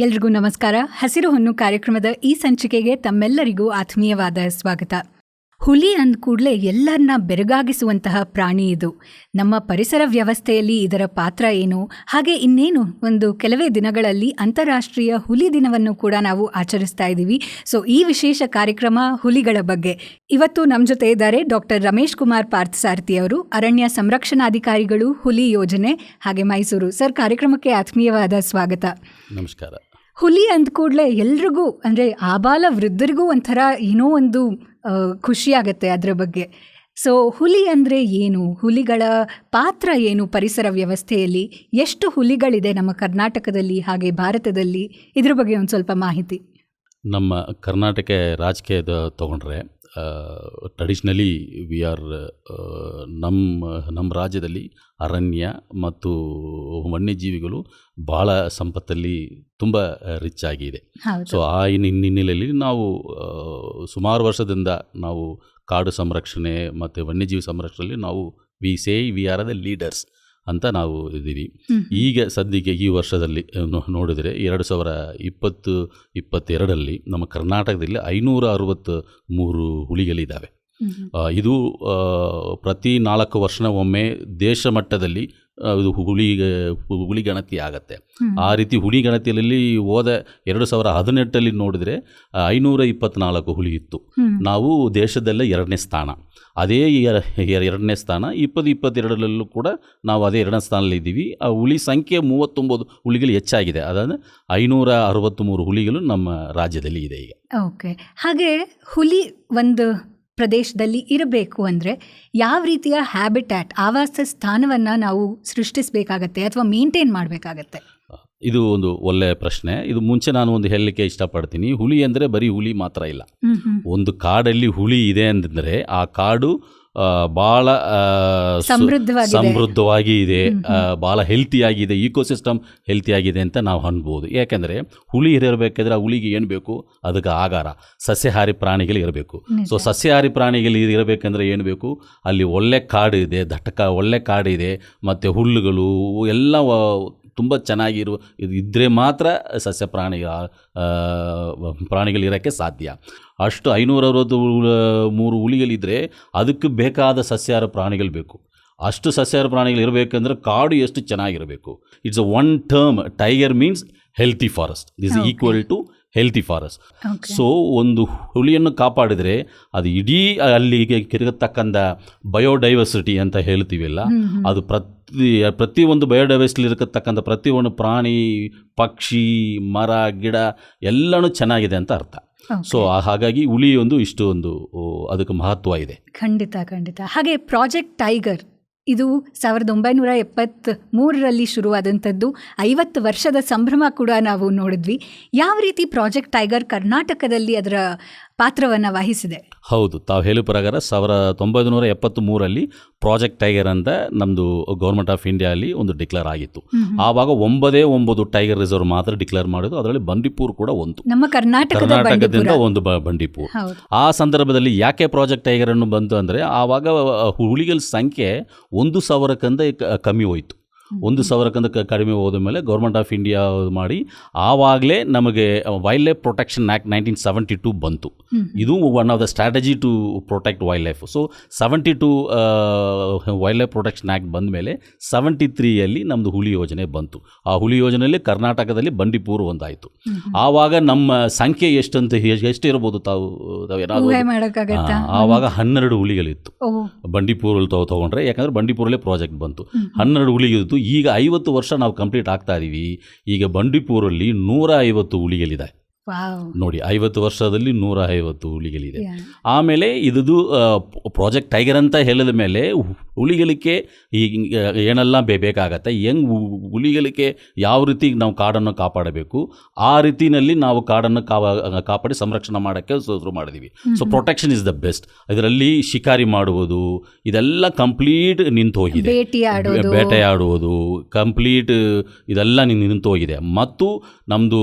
ಎಲ್ರಿಗೂ ನಮಸ್ಕಾರ. ಹಸಿರು ಹೊನ್ನು ಕಾರ್ಯಕ್ರಮದ ಈ ಸಂಚಿಕೆಗೆ ತಮ್ಮೆಲ್ಲರಿಗೂ ಆತ್ಮೀಯವಾದ ಸ್ವಾಗತ. ಹುಲಿ ಅಂದ ಕೂಡಲೇ ಎಲ್ಲರನ್ನ ಬೆರಗಾಗಿಸುವಂತಹ ಪ್ರಾಣಿ ಇದು. ನಮ್ಮ ಪರಿಸರ ವ್ಯವಸ್ಥೆಯಲ್ಲಿ ಇದರ ಪಾತ್ರ ಏನು? ಹಾಗೆ ಇನ್ನೇನು? ಒಂದು ಕೆಲವೇ ದಿನಗಳಲ್ಲಿ ಅಂತಾರಾಷ್ಟ್ರೀಯ ಹುಲಿ ದಿನವನ್ನು ಕೂಡ ನಾವು ಆಚರಿಸ್ತಾ ಇದ್ದೀವಿ. ಸೊ ಈ ವಿಶೇಷ ಕಾರ್ಯಕ್ರಮ ಹುಲಿಗಳ ಬಗ್ಗೆ. ಇವತ್ತು ನಮ್ಮ ಜೊತೆ ಇದ್ದಾರೆ ಡಾಕ್ಟರ್ ರಮೇಶ್ ಕುಮಾರ್ ಪಾರ್ಥಸಾರಥಿ ಅವರು, ಅರಣ್ಯ ಸಂರಕ್ಷಣಾಧಿಕಾರಿಗಳು, ಹುಲಿ ಯೋಜನೆ, ಹಾಗೆ ಮೈಸೂರು. ಸರ್, ಕಾರ್ಯಕ್ರಮಕ್ಕೆ ಆತ್ಮೀಯವಾದ ಸ್ವಾಗತ. ನಮಸ್ಕಾರ. ಹುಲಿ ಅಂದ ಕೂಡಲೇ ಎಲ್ರಿಗೂ, ಅಂದರೆ ಆಬಾಲ ವೃದ್ಧರಿಗೂ ಒಂಥರ ಏನೋ ಒಂದು ಖುಷಿಯಾಗತ್ತೆ ಅದರ ಬಗ್ಗೆ. ಸೊ ಹುಲಿ ಅಂದರೆ ಏನು? ಹುಲಿಗಳ ಪಾತ್ರ ಏನು ಪರಿಸರ ವ್ಯವಸ್ಥೆಯಲ್ಲಿ? ಎಷ್ಟು ಹುಲಿಗಳಿದೆ ನಮ್ಮ ಕರ್ನಾಟಕದಲ್ಲಿ, ಹಾಗೆ ಭಾರತದಲ್ಲಿ? ಇದ್ರ ಬಗ್ಗೆ ಒಂದು ಸ್ವಲ್ಪ ಮಾಹಿತಿ. ನಮ್ಮ ಕರ್ನಾಟಕ ರಾಜಕೀಯದ ತೊಗೊಂಡ್ರೆ ಟ್ರೆಡಿಷ್ನಲಿ ವಿ ಆರ್ ನಮ್ಮ ನಮ್ಮ ರಾಜ್ಯದಲ್ಲಿ ಅರಣ್ಯ ಮತ್ತು ವನ್ಯಜೀವಿಗಳು ಭಾಳ ಸಂಪತ್ತಲ್ಲಿ ತುಂಬ ರಿಚ್ ಆಗಿದೆ. ಸೊ ಆ ಹಿನ್ನೆ- ಹಿನ್ನೆಲೆಯಲ್ಲಿ ನಾವು ಸುಮಾರು ವರ್ಷದಿಂದ ನಾವು ಕಾಡು ಸಂರಕ್ಷಣೆ ಮತ್ತು ವನ್ಯಜೀವಿ ಸಂರಕ್ಷಣೆಯಲ್ಲಿ ನಾವು we say we are the leaders ಅಂತ ನಾವು ಇದ್ದೀವಿ. ಈಗ ಸದ್ಯಕ್ಕೆ ಈ ವರ್ಷದಲ್ಲಿ ನೋಡಿದರೆ ಎರಡು ಸಾವಿರ ಇಪ್ಪತ್ತು ಇಪ್ಪತ್ತೆರಡರಲ್ಲಿ ನಮ್ಮ ಕರ್ನಾಟಕದಲ್ಲಿ ಐನೂರ ಅರವತ್ತು ಮೂರು ಹುಲಿಗಳಿದ್ದಾವೆ ಇದು ಪ್ರತಿ ನಾಲ್ಕು ವರ್ಷ ಒಮ್ಮೆ ದೇಶ ಮಟ್ಟದಲ್ಲಿ ಇದು ಹುಲಿ ಹುಲಿ ಗಣತಿ ಆಗತ್ತೆ. ಆ ರೀತಿ ಹುಲಿ ಗಣತಿಯಲ್ಲಿ ಹೋದ ಎರಡು ಸಾವಿರ ಹದಿನೆಟ್ಟಲ್ಲಿ ನೋಡಿದರೆ ಐನೂರ ಇಪ್ಪತ್ನಾಲ್ಕು ಹುಲಿ ಇತ್ತು. ನಾವು ದೇಶದಲ್ಲೇ ಎರಡನೇ ಸ್ಥಾನ. ಅದೇ ಎರ- ಎರ- ಎರಡನೇ ಸ್ಥಾನ ಇಪ್ಪತ್ತು ಇಪ್ಪತ್ತೆರಡರಲ್ಲೂ ಕೂಡ ನಾವು ಅದೇ ಎರಡನೇ ಸ್ಥಾನದಲ್ಲಿದ್ದೀವಿ ಆ ಹುಲಿ ಸಂಖ್ಯೆ ಮೂವತ್ತೊಂಬತ್ತು ಹುಲಿಗಳು ಹೆಚ್ಚಾಗಿದೆ. ಅದಾದರೆ ಐನೂರ ಅರವತ್ತ್ಮೂರು ಹುಲಿಗಳು ನಮ್ಮ ರಾಜ್ಯದಲ್ಲಿ ಇದೆ ಈಗ. ಓಕೆ. ಹಾಗೆ ಹುಲಿ ಒಂದು ಪ್ರದೇಶದಲ್ಲಿ ಇರಬೇಕು ಅಂದರೆ ಯಾವ ರೀತಿಯ ಹ್ಯಾಬಿಟ್ಯಾಟ್ ಆವಾಸ ಸ್ಥಾನವನ್ನು ನಾವು ಸೃಷ್ಟಿಸಬೇಕಾಗತ್ತೆ ಅಥವಾ ಮೇಂಟೈನ್ ಮಾಡಬೇಕಾಗತ್ತೆ? ಇದು ಒಂದು ಒಳ್ಳೆಯ ಪ್ರಶ್ನೆ. ಇದು ಮುಂಚೆ ನಾನು ಒಂದು ಹೇಳಲಿಕ್ಕೆ ಇಷ್ಟಪಡ್ತೀನಿ. ಹುಲಿ ಅಂದರೆ ಬರೀ ಹುಲಿ ಮಾತ್ರ ಇಲ್ಲ. ಒಂದು ಕಾಡಲ್ಲಿ ಹುಲಿ ಇದೆ ಅಂದರೆ ಆ ಕಾಡು ಭಾಳ. ಸಮೃದ್ಧವಾಗಿ ಇದೆ ಭಾಳ ಹೆಲ್ತಿಯಾಗಿದೆ ಇಕೋಸಿಸ್ಟಮ್ ಹೆಲ್ತಿಯಾಗಿದೆ ಅಂತ ನಾವು ಅನ್ಬೋದು. ಯಾಕೆಂದರೆ ಹುಲಿ ಇರಬೇಕಾದ್ರೆ ಆ ಹುಲಿಗೆ ಏನು ಬೇಕು? ಅದಕ್ಕೆ ಆಗಾರ. ಸಸ್ಯಾಹಾರಿ ಪ್ರಾಣಿಗಳು ಇರಬೇಕು. ಸೊ ಸಸ್ಯಾಹಾರಿ ಪ್ರಾಣಿಗಳು ಇರಬೇಕಂದ್ರೆ ಏನು ಬೇಕು? ಅಲ್ಲಿ ಒಳ್ಳೆ ಕಾಡು ಇದೆ ದಟ್ಟಕ ಒಳ್ಳೆ ಕಾಡು ಇದೆ ಮತ್ತು ಹುಲ್ಲುಗಳು ಎಲ್ಲ ತುಂಬ ಚೆನ್ನಾಗಿರುವ ಇದು ಇದ್ದರೆ ಮಾತ್ರ ಸಸ್ಯ ಪ್ರಾಣಿ ಪ್ರಾಣಿಗಳಿರೋಕ್ಕೆ ಸಾಧ್ಯ ಅಷ್ಟು ಐನೂರ ಅರವತ್ತು ಮೂರು ಹುಲಿಗಳಿದ್ದರೆ ಅದಕ್ಕೆ ಬೇಕಾದ ಸಸ್ಯಾಹಾರ ಪ್ರಾಣಿಗಳು ಬೇಕು ಅಷ್ಟು ಸಸ್ಯಾಹಾರ ಪ್ರಾಣಿಗಳು ಇರಬೇಕಂದ್ರೆ ಕಾಡು ಎಷ್ಟು ಚೆನ್ನಾಗಿರಬೇಕು it's a one term tiger means healthy forest this. Equal to healthy forest. So ಒಂದು ಹುಲಿಯನ್ನು ಕಾಪಾಡಿದರೆ ಅದು ಇಡೀ ಅಲ್ಲಿಗೆ ತಿರುಗತಕ್ಕಂಥ ಬಯೋಡೈವರ್ಸಿಟಿ ಅಂತ ಹೇಳ್ತೀವಲ್ಲ. ಅದು ಪ್ರತಿ ಪ್ರತಿಯೊಂದು ಬಯೋಡೈವರ್ಸಿಟಿ ಇರತಕ್ಕಂಥ ಪ್ರತಿಯೊಂದು ಪ್ರಾಣಿ ಪಕ್ಷಿ ಮರ ಗಿಡ ಎಲ್ಲನೂ ಚೆನ್ನಾಗಿದೆ ಅಂತ ಅರ್ಥ. ಸೊ ಹಾಗಾಗಿ ಹುಲಿ ಒಂದು ಇಷ್ಟು ಒಂದು ಅದಕ್ಕೆ ಮಹತ್ವ ಇದೆ. ಖಂಡಿತ ಖಂಡಿತ. ಹಾಗೆ ಪ್ರಾಜೆಕ್ಟ್ ಟೈಗರ್ ಇದು ಸಾವಿರದ ಒಂಬೈನೂರ ಎಪ್ಪತ್ತ್ ಮೂರರಲ್ಲಿ ಶುರುವಾದಂಥದ್ದು. ಐವತ್ತು ವರ್ಷದ ಸಂಭ್ರಮ ಕೂಡ ನಾವು ನೋಡಿದ್ವಿ. ಯಾವ ರೀತಿ ಪ್ರಾಜೆಕ್ಟ್ ಟೈಗರ್ ಕರ್ನಾಟಕದಲ್ಲಿ ಅದರ ಪಾತ್ರವನ್ನು ವಹಿಸಿದೆ. ಹೌದು ತಾವು ಹೇಳೋ ಪ್ರಕಾರ ಸಾವಿರದ ಒಂಬೈನೂರ ಎಪ್ಪತ್ತ್ ಮೂರಲ್ಲಿ ಪ್ರಾಜೆಕ್ಟ್ ಟೈಗರ್ ಅಂತ ನಮ್ಮದು ಗೌರ್ಮೆಂಟ್ ಆಫ್ ಇಂಡಿಯಾ ಅಲ್ಲಿ ಒಂದು ಡಿಕ್ಲೇರ್ ಆಗಿತ್ತು. ಆವಾಗ ಒಂಬದೇ ಒಂಬತ್ತು ಟೈಗರ್ ರಿಸರ್ವ್ ಮಾತ್ರ ಡಿಕ್ಲೇರ್ ಮಾಡಿದ್ದು ಅದರಲ್ಲಿ ಬಂಡೀಪುರ್ ಕೂಡ ಒಂದು. ನಮ್ಮ ಕರ್ನಾಟಕದ ಕರ್ನಾಟಕದಿಂದ. ಒಂದು ಬಂಡೀಪುರ್. ಆ ಸಂದರ್ಭದಲ್ಲಿ ಯಾಕೆ ಪ್ರಾಜೆಕ್ಟ್ ಟೈಗರ್ ಅನ್ನು ಬಂತು ಅಂದರೆ ಆವಾಗ ಹುಲಿಗಳ ಸಂಖ್ಯೆ ಒಂದು ಸಾವಿರಕ್ಕಿಂತ ಕ- ಕಮ್ಮಿ ಹೋಯಿತು. ಒಂದು ಸಾವಿರಕ್ಕಿಂತ ಕಡಿಮೆ ಹೋದ ಮೇಲೆ ಗೌರ್ಮೆಂಟ್ ಆಫ್ ಇಂಡಿಯಾ ಮಾಡಿ ಆವಾಗಲೇ ನಮಗೆ wildlife protection act nineteen seventy two ಬಂತು ಇದು one of the strategy to protect wildlife so seventy two wildlife protection act ಬಂದ ಮೇಲೆ ಸೆವೆಂಟಿ ತ್ರೀಯಲ್ಲಿ ನಮ್ಮದು ಹುಲಿ ಯೋಜನೆ ಬಂತು. ಆ ಹುಲಿ ಯೋಜನೆಯಲ್ಲಿ ಕರ್ನಾಟಕದಲ್ಲಿ ಬಂಡೀಪುರ ಒಂದಾಯಿತು. ಆವಾಗ ನಮ್ಮ ಸಂಖ್ಯೆ ಎಷ್ಟಂತ ಎಷ್ಟು ಇರ್ಬೋದು ತಾವು ತಾವು ಆವಾಗ ಹನ್ನೆರಡು ಹುಲಿಗಳಿತ್ತು. ಬಂಡೀಪುರಲ್ಲಿ ತಗೊ ತಗೊಂಡ್ರೆ ಯಾಕಂದ್ರೆ ಬಂಡೀಪುರಲ್ಲೇ ಪ್ರಾಜೆಕ್ಟ್ ಬಂತು. ಹನ್ನೆರಡು ಹುಲಿಗಿತ್ತು ಈಗ ಐವತ್ತು ವರ್ಷ ನಾವು ಕಂಪ್ಲೀಟ್ ಆಗ್ತಾ ಇದ್ದೀವಿ ಈಗ ಬಂಡೀಪುರಲ್ಲಿ ನೂರ ಐವತ್ತು ಹುಲಿಗಳಿದೆ ನೋಡಿ ಐವತ್ತು ವರ್ಷದಲ್ಲಿ ನೂರ ಐವತ್ತು ಹುಲಿಗಳಿದೆ ಆಮೇಲೆ ಇದು ಪ್ರಾಜೆಕ್ಟ್ ಟೈಗರ್ ಅಂತ ಹೇಳಿದ ಮೇಲೆ ಹುಲಿಗಳಿಗೆ ಈಗ ಏನೆಲ್ಲ ಬೇ ಬೇಕಾಗತ್ತೆ ಹೆಂಗ್ ಹುಲಿಗಳಿಗೆ ಯಾವ ರೀತಿ ನಾವು ಕಾಡನ್ನು ಕಾಪಾಡಬೇಕು ಆ ರೀತಿಯಲ್ಲಿ ನಾವು ಕಾಡನ್ನು ಕಾಪಾಡಿ ಸಂರಕ್ಷಣೆ ಮಾಡೋಕ್ಕೆ ಶುರು ಮಾಡಿದ್ದೀವಿ so protection is the best ಇದರಲ್ಲಿ ಶಿಕಾರಿ ಮಾಡುವುದು ಇದೆಲ್ಲ ಕಂಪ್ಲೀಟ್ ನಿಂತು ಹೋಗಿದೆ. ಬೇಟಿ ಬೇಟೆಯಾಡುವುದು ಕಂಪ್ಲೀಟ್ ಇದೆಲ್ಲ ನಿಂತು ಹೋಗಿದೆ. ಮತ್ತು ನಮ್ಮದು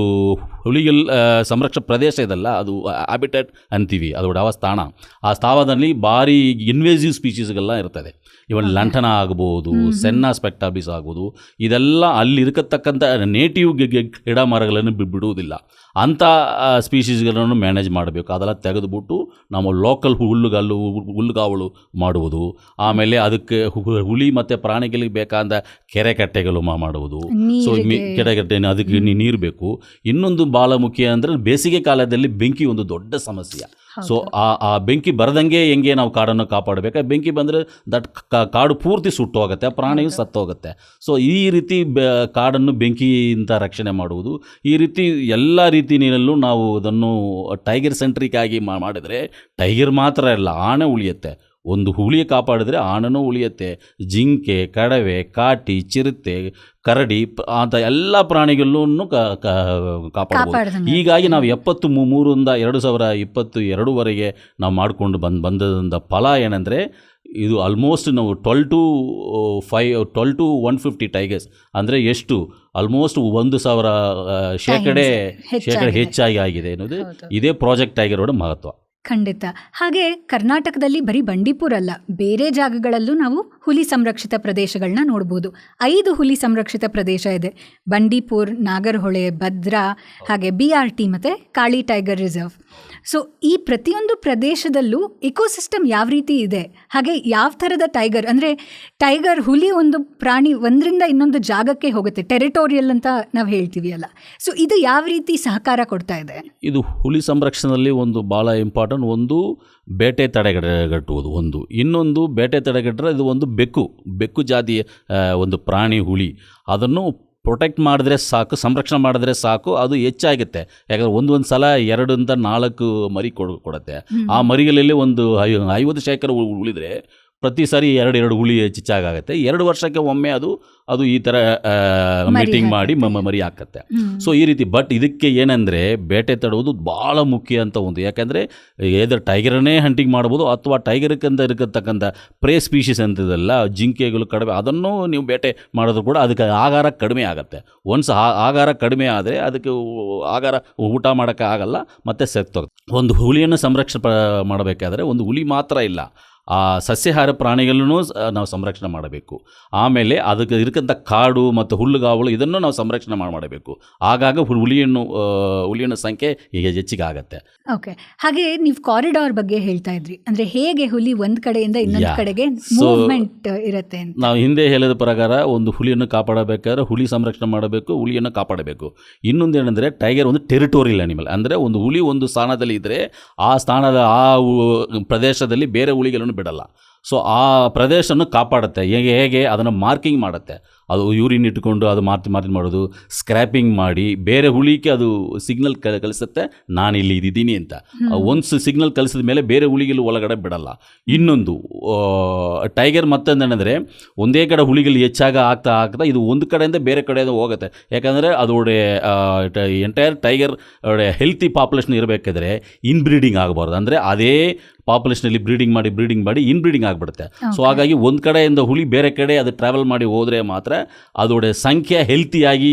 ಹುಲಿಗಳ ಸಂರಕ್ಷ ಪ್ರದೇಶ ಇದಲ್ಲ ಅದು ಹ್ಯಾಬಿಟೆಟ್ ಅಂತೀವಿ ಅದು ಯಾವ ಸ್ಥಾನ. ಆ ಸ್ಥಾವದಲ್ಲಿ ಭಾರಿ ಇನ್ವೇಸಿವ್ ಸ್ಪೀಷೀಸ್ಗೆಲ್ಲ ಇರ್ತದೆ. ಇವನ್. ಲಂಠನ ಆಗ್ಬೋದು. ಸೆನ್ನ ಸ್ಪೆಕ್ಟಾಬಿಸ್ ಆಗ್ಬೋದು ಇದೆಲ್ಲ ಅಲ್ಲಿ ಇರಕತಕ್ಕಂಥ ನೇಟಿವ್ ಗಿಡ ಮರಗಳನ್ನು ಬಿಡುವುದಿಲ್ಲ. ಅಂಥ ಸ್ಪೀಷೀಸ್ಗಳನ್ನು ಮ್ಯಾನೇಜ್ ಮಾಡಬೇಕು. ಅದೆಲ್ಲ ತೆಗೆದುಬಿಟ್ಟು ನಾವು ಲೋಕಲ್ ಹುಲ್ಲುಗಲ್ಲು ಹುಲ್ಲುಗಾವಲು ಮಾಡುವುದು. ಆಮೇಲೆ ಅದಕ್ಕೆ ಹುಲಿ ಮತ್ತು ಪ್ರಾಣಿಗಳಿಗೆ ಬೇಕಾದ ಕೆರೆ ಕಟ್ಟೆಗಳು ಮಾಡುವುದು. ಸೊ ಕೆರೆಗಟ್ಟೆ ಅದಕ್ಕೆ ನೀರು ಬೇಕು. ಇನ್ನೊಂದು ಭಾಳ ಮುಖ್ಯ ಅಂದರೆ ಬೇಸಿಗೆ ಕಾಲದಲ್ಲಿ ಬೆಂಕಿ ಒಂದು ದೊಡ್ಡ ಸಮಸ್ಯೆ. ಸೊ ಆ ಆ ಬೆಂಕಿ ಬರದಂಗೆ ಹೆಂಗೆ ನಾವು ಕಾಡನ್ನು ಕಾಪಾಡಬೇಕು? ಬೆಂಕಿ ಬಂದರೆ ದಟ್ ಕಾಡು ಪೂರ್ತಿ ಸುಟ್ಟು ಹೋಗುತ್ತೆ ಪ್ರಾಣಿಯು ಹೌದು. ಸತ್ತು ಹೋಗುತ್ತೆ ಸೊ ಈ ರೀತಿ ಬೆ- ಕಾಡನ್ನು ಬೆಂಕಿಯಿಂದ ರಕ್ಷಣೆ ಮಾಡುವುದು. ಈ ರೀತಿ ಎಲ್ಲ ರೀತಿಯಲ್ಲೂ ನಾವು ಅದನ್ನು ಟೈಗರ್ ಸೆಂಟ್ರಿಕ್ ಆಗಿ ಮಾಡಿದರೆ ಟೈಗರ್ ಮಾತ್ರ ಇಲ್ಲ ಆನೆ ಉಳಿಯುತ್ತೆ. ಒಂದು ಹುಲಿ ಕಾಪಾಡಿದ್ರೆ ಆನೆನೂ ಉಳಿಯುತ್ತೆ. ಜಿಂಕೆ ಕಡವೆ ಕಾಟಿ ಚಿರತೆ ಕರಡಿ ಅಂತ ಎಲ್ಲ ಪ್ರಾಣಿಗಳನ್ನು ಕಾಪಾಡಬಹುದು ಹೀಗಾಗಿ ನಾವು ಎಪ್ಪತ್ತು ಮೂರಿಂದ ಎರಡು ಸಾವಿರ ಇಪ್ಪತ್ತು ಎರಡೂವರೆಗೆ ನಾವು ಮಾಡಿಕೊಂಡು ಬಂದು ಬಂದದಂಥ ಫಲ ಏನಂದರೆ ಇದು ಆಲ್ಮೋಸ್ಟ್ ನಾವು twelve two five twelve two one fifty tigers ಅಂದರೆ ಎಷ್ಟು? ಆಲ್ಮೋಸ್ಟ್ ಒಂದು ಸಾವಿರ ಶೇಕಡೆ ಶೇಕಡೆ ಹೆಚ್ಚಾಗಿ ಆಗಿದೆ ಅನ್ನೋದು. ಇದೇ ಪ್ರಾಜೆಕ್ಟ್ ಆಗಿರೋட ಮಹತ್ವ. ಖಂಡಿತ. ಹಾಗೆ ಕರ್ನಾಟಕದಲ್ಲಿ ಬರೀ ಬಂಡೀಪುರ ಅಲ್ಲ, ಬೇರೆ ಜಾಗಗಳಲ್ಲೂ ನಾವು ಹುಲಿ ಸಂರಕ್ಷಿತ ಪ್ರದೇಶಗಳನ್ನ ನೋಡ್ಬೋದು. ಐದು ಹುಲಿ ಸಂರಕ್ಷಿತ ಪ್ರದೇಶ ಇದೆ. ಬಂಡೀಪುರ್, ನಾಗರಹೊಳೆ, ಭದ್ರಾ, ಹಾಗೆ ಬಿ ಆರ್ ಟಿ ಮತ್ತು ಕಾಳಿ ಟೈಗರ್ ರಿಸರ್ವ್. ಸೊ ಈ ಪ್ರತಿಯೊಂದು ಪ್ರದೇಶದಲ್ಲೂ ಇಕೋಸಿಸ್ಟಮ್ ಯಾವ ರೀತಿ ಇದೆ? ಹಾಗೆ ಯಾವ ಥರದ ಟೈಗರ್, ಅಂದರೆ ಟೈಗರ್ ಹುಲಿ ಒಂದು ಪ್ರಾಣಿ ಒಂದರಿಂದ ಇನ್ನೊಂದು ಜಾಗಕ್ಕೆ ಹೋಗುತ್ತೆ, ಟೆರಿಟೋರಿಯಲ್ ಅಂತ ನಾವು ಹೇಳ್ತೀವಿ ಅಲ್ಲ. ಸೊ ಇದು ಯಾವ ರೀತಿ ಸಹಕಾರ ಕೊಡ್ತಾ ಇದೆ? ಇದು ಹುಲಿ ಸಂರಕ್ಷಣೆಯಲ್ಲಿ ಒಂದು ಭಾಳ ಇಂಪಾರ್ಟೆಂಟ್ ಒಂದು ಬೇಟೆ ತಡೆಗಟ್ಟುವುದು ಒಂದು. ಇನ್ನೊಂದು ಬೇಟೆ ತಡೆಗಟ್ಟರೆ ಇದು ಒಂದು ಬೆಕ್ಕು ಬೆಕ್ಕು ಜಾತಿಯ ಒಂದು ಪ್ರಾಣಿ ಹುಳಿ. ಅದನ್ನು ಪ್ರೊಟೆಕ್ಟ್ ಮಾಡಿದ್ರೆ ಸಾಕು ಸಂರಕ್ಷಣೆ ಮಾಡಿದ್ರೆ ಸಾಕು ಅದು ಹೆಚ್ಚಾಗುತ್ತೆ. ಯಾಕಂದರೆ ಒಂದೊಂದು ಸಲ ಎರಡರಿಂದ ನಾಲ್ಕು ಮರಿ ಕೊಡ ಕೊಡುತ್ತೆ. ಆ ಮರಿಗಳಲ್ಲಿ ಒಂದು ಐ ಐವತ್ತು ಶೇಕಡ ಉ- ಉಳಿದ್ರೆ ಪ್ರತಿ ಸಾರಿ ಎರಡು ಎರಡು ಹುಳಿ ಹೆಚ್ಚಾಗುತ್ತೆ ಎರಡು ವರ್ಷಕ್ಕೆ ಒಮ್ಮೆ ಅದು ಅದು ಈ ಥರ ಮೀಟಿಂಗ್ ಮಾಡಿ ಮರಿ ಹಾಕತ್ತೆ. ಸೊ ಈ ರೀತಿ ಬಟ್ ಇದಕ್ಕೆ ಏನಂದರೆ ಬೇಟೆ ತಡುವುದು ಭಾಳ ಮುಖ್ಯ ಅಂತ ಒಂದು ಯಾಕೆಂದರೆ ಏದರ್ ಟೈಗರನ್ನೇ ಹಂಟಿಂಗ್ ಮಾಡ್ಬೋದು ಅಥವಾ ಟೈಗರ್ಕಂತ ಇರತಕ್ಕಂಥ ಪ್ರೇ ಸ್ಪೀಷೀಸ್ ಅಂತಿದೆಲ್ಲ ಜಿಂಕೆಗಳು ಕಡಿಮೆ ಅದನ್ನು ನೀವು ಬೇಟೆ ಮಾಡಿದ್ರು ಕೂಡ ಅದಕ್ಕೆ ಆಗಾರ ಕಡಿಮೆ ಆಗುತ್ತೆ. ಒನ್ಸ್ ಆಗಾರ ಕಡಿಮೆ ಆದರೆ ಅದಕ್ಕೆ ಆಗಾರ ಊಟ ಮಾಡೋಕ್ಕೆ ಆಗಲ್ಲ ಮತ್ತು ಸೆತ್ತೋಗುತ್ತೆ ಒಂದು ಹುಲಿಯನ್ನು ಸಂರಕ್ಷಣೆ ಮಾಡಬೇಕಾದ್ರೆ ಒಂದು ಹುಲಿ ಮಾತ್ರ ಇಲ್ಲ. ಆ ಸಸ್ಯಾಹಾರ ಪ್ರಾಣಿಗಳನ್ನು ನಾವು ಸಂರಕ್ಷಣೆ ಮಾಡಬೇಕು. ಆಮೇಲೆ ಅದಕ್ಕೆ ಇರಕ್ಕಂಥ ಕಾಡು ಮತ್ತು ಹುಲ್ಲುಗಾವಲು ಇದನ್ನು ನಾವು ಸಂರಕ್ಷಣೆ ಮಾಡಿ ಮಾಡಬೇಕು. ಆಗಾಗ ಹುಲಿಯನ್ನು ಹುಲಿಯನ್ನು ಸಂಖ್ಯೆ ಈಗ ಹೆಚ್ಚಿಗೆ ಆಗತ್ತೆ. ಓಕೆ. ಹಾಗೆ ನೀವು ಕಾರಿಡಾರ್ ಬಗ್ಗೆ ಹೇಳ್ತಾ ಇದ್ರಿ. ಅಂದ್ರೆ ಹೇಗೆ ಹುಲಿ ಒಂದ್ ಕಡೆಯಿಂದ ಇನ್ನೊಂದು ಕಡೆಗೆ ಮೂವ್ಮೆಂಟ್ ಇರುತ್ತೆ ನಾವು ಹಿಂದೆ ಹೇಳಿದ ಪ್ರಕಾರ ಒಂದು ಹುಲಿಯನ್ನು ಕಾಪಾಡಬೇಕಾದ್ರೆ ಹುಲಿ ಸಂರಕ್ಷಣೆ ಮಾಡಬೇಕು ಹುಲಿಯನ್ನು ಕಾಪಾಡಬೇಕು. ಇನ್ನೊಂದು ಏನಂದರೆ ಟೈಗರ್ ಒಂದು ಟೆರಿಟೋರಿಯಲ್ ಅನಿಮಲ್ ಅಂದರೆ ಒಂದು ಹುಲಿ ಒಂದು ಸ್ಥಾನದಲ್ಲಿ ಇದ್ದರೆ ಆ ಸ್ಥಾನದ ಆ ಪ್ರದೇಶದಲ್ಲಿ ಬೇರೆ ಹುಲಿಗಳನ್ನು ಬಿಡಲ್ಲ. ಸೊ ಆ ಪ್ರದೇಶವನ್ನು ಕಾಪಾಡುತ್ತೆ. ಹೇಗೆ ಹೇಗೆ ಅದನ್ನು ಮಾರ್ಕಿಂಗ್ ಮಾಡುತ್ತೆ. ಅದು ಯೂರಿನ್ ಇಟ್ಟುಕೊಂಡು ಅದು ಮಾರ್ತಿ ಮಾರ್ತಿ ಮಾಡೋದು ಸ್ಕ್ರ್ಯಾಪಿಂಗ್ ಮಾಡಿ ಬೇರೆ ಹುಳಿಗೆ ಅದು ಸಿಗ್ನಲ್ ಕಲಿಸುತ್ತೆ ನಾನು ಇಲ್ಲಿ ಇದ್ದೀನಿ ಅಂತ ಒಂದು ಸಿಗ್ನಲ್ ಕಲಿಸಿದ ಮೇಲೆ ಬೇರೆ ಹುಳಿಗಳು ಒಳಗಡೆ ಬಿಡಲ್ಲ. ಇನ್ನೊಂದು ಟೈಗರ್ ಮತ್ತೊಂದೇನೆಂದರೆ ಏನಂದರೆ ಒಂದೇ ಕಡೆ ಹುಳಿಗಳು ಹೆಚ್ಚಾಗ ಆಗ್ತಾ ಆಗ್ತಾ ಇದು ಒಂದು ಕಡೆಯಿಂದ ಬೇರೆ ಕಡೆಯಿಂದ ಹೋಗುತ್ತೆ. ಯಾಕಂದರೆ ಅದೋಡೆ ಎಂಟೈರ್ ಟೈಗರ್ ಹೆಲ್ತಿ ಪಾಪ್ಯುಲೇಷನ್ ಇರಬೇಕಾದ್ರೆ ಇನ್ಬ್ರೀಡಿಂಗ್ ಆಗಬಾರ್ದು. ಅಂದರೆ ಅದೇ ಪಾಪ್ಯುಲೇಷನಲ್ಲಿ ಬ್ರೀಡಿಂಗ್ ಮಾಡಿ ಬ್ರೀಡಿಂಗ್ ಮಾಡಿ ಇನ್ಬ್ರೀಡಿಂಗ್ ಆಗಿಬಿಡುತ್ತೆ. ಸೊ ಹಾಗಾಗಿ ಒಂದು ಕಡೆಯಿಂದ ಹುಳಿ ಬೇರೆ ಕಡೆ ಅದು ಟ್ರಾವೆಲ್ ಮಾಡಿ ಹೋದರೆ ಮಾತ್ರ ಅದೋಡೆ ಸಂಖ್ಯೆ ಹೆಲ್ತಿಯಾಗಿ